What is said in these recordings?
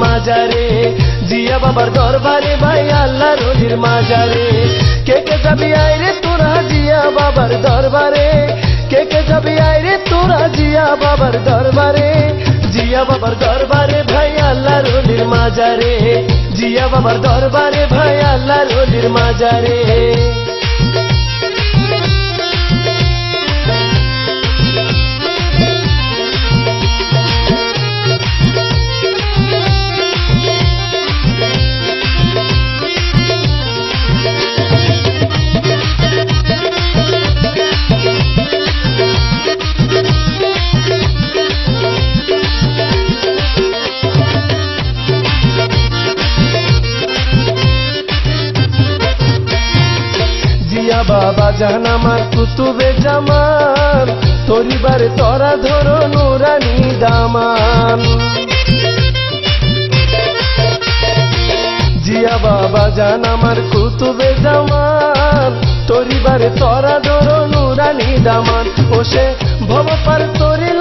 মাজারে জিয়া বাবার দরবারে ভাই আল্লাহ রলির মাজারে কে কে যাবি আইরে তোরা জিয়া বাবার দরবারে কে কে যাবি আইরে তোরা জিয়া বাবার দরবারে জিয়া বাবার দরবারে ভাই আল্লাহ রলির মাজারে জিয়া বাবার দরবারে ভাই আল্লাহ রলির মাজারে জিয়া বাবা জান আমার কুতুবে জামান তরিবারে তরা ধরো নুরানি দামান জিয়া বাবা জান আমার কুতুবে জামান তরিবারে তরা ধরো নুরানি দামান ওসে ভব পার তরি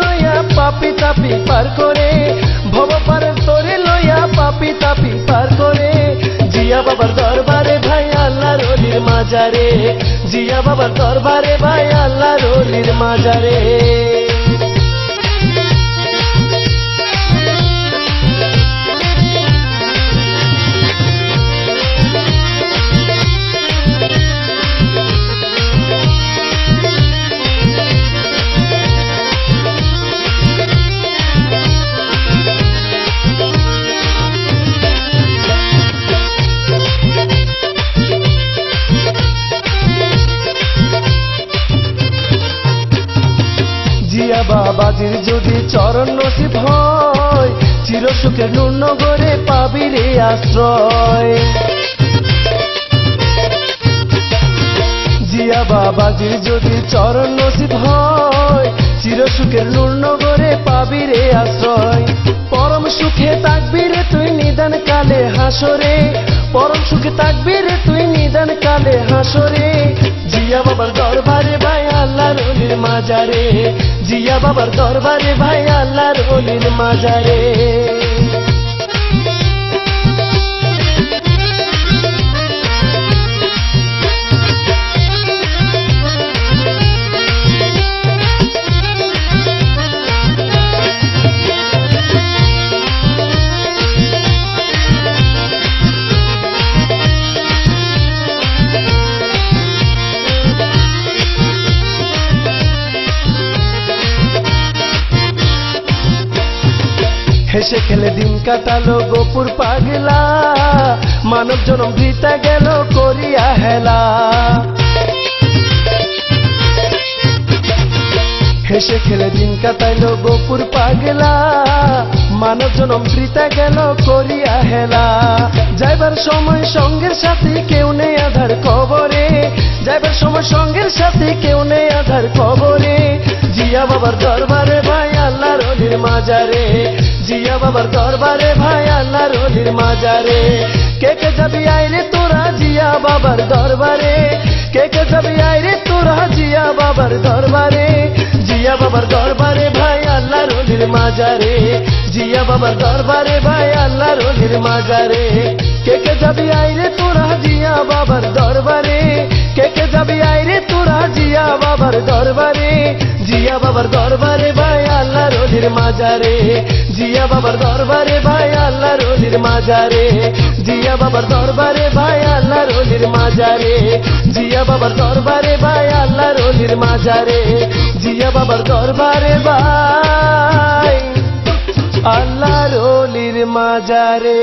মাজারে জিয়া বাবার দরবারে ভাই আল্লাহ রলির মাজারে। বাবাজির যদি চরণ নসিব হয় চির সুখে নুনগরে পাবি রে আশ্রয়। জিয়া বাবাজির যদি চরণ নসিব হয় চির সুখের নুনগরে পাবি রে আশ্রয়। পরম সুখে থাকবি রে তুই নিদান কালে হাসরে, পরম সুখে থাকবি রে তুই নিদান কালে হাসরে। জিয়া বাবার দরবারে ভাই মাজারে জিয়া বাবার দরবারে ভাই আল্লাহ রলির মাজারে হেসে খেলে দিন কাটালো গোপুর পাগলা। মানব জনম বৃতা গেল করিয়া হেলা। হেসে খেলে দিন কাটাইলো গোপুর পাগলা। মানব জনম বৃতা গেল করিয়া হেলা। যাইবার সময় সঙ্গের সাথে কেউ নেই আধার কবরে। যাইবার সময় সঙ্গের সাথে কেউ নেই আধার কবরে। জিয়া বাবার দরবারে ভাই আল্লাহ রলির মাজারে। জিয়া বাবার দরবারে ভাই আল্লাহ রলির মাজারে কে কে যাবি আইরে তোরা জিয়া বাবার দরবারে কে কে যাবি আইরে তোরা জিয়া বাবার দরবারে জিয়া বাবার দরবারে ভাই আল্লাহ রলির মাজারে জিয়া বাবার দরবারে ভাই আল্লাহ রলির মাজারে কে কে যাবি আইরে তোরা জিয়া বাবার দরবারে কে কে যাবি আইরে তোরা জিয়া বাবার দরবারে জিয়া বাবার দরবারে ভাই আল্লাহ রলির মাজারে জিয়া বাবার দরবারে ভাই আল্লাহ রলির মাজারে জিয়া বাবার দরবারে ভাই আল্লাহ রলির মাজারে জিয়া বাবার দরবারে ভাই আল্লাহ রলির মাজারে জিয়া বাবার দরবারে ভাই আল্লাহ রলির মাজারে